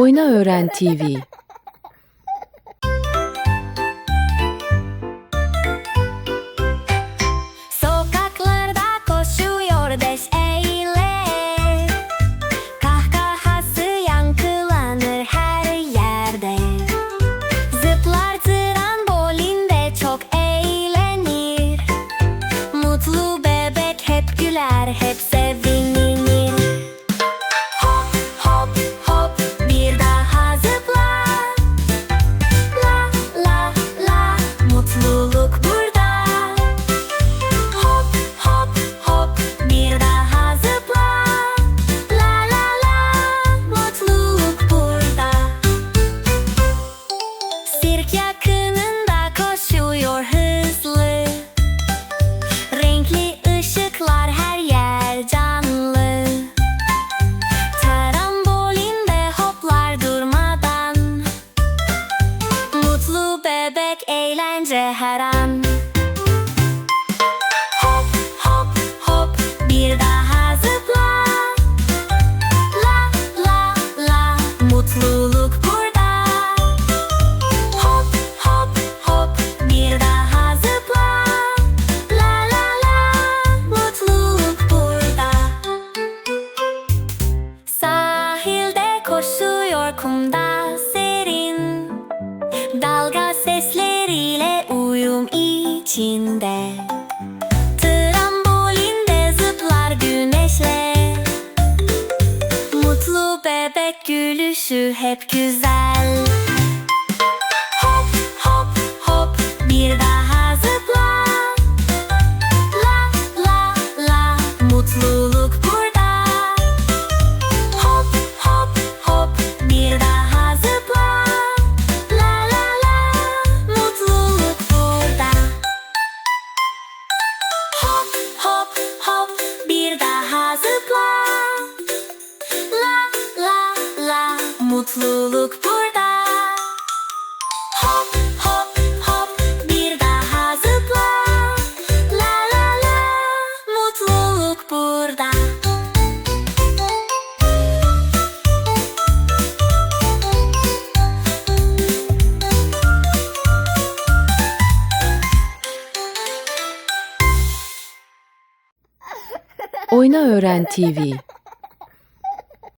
Oyna Öğren TV Sokaklarda koşuyor beş Kahkahası yankılanır her yerde. Zıplar trambolinde çok eğlenir. Mutlu bebek hep güler hep koşuyor kumda serin Dalga sesleriyle uyum içinde. Trambolinde zıplar güneşle. Mutlu bebek gülüşü hep güzel mutluluk burada. Hop hop hop bir daha zıpla. La la la mutluluk burada. Oyna Öğren TV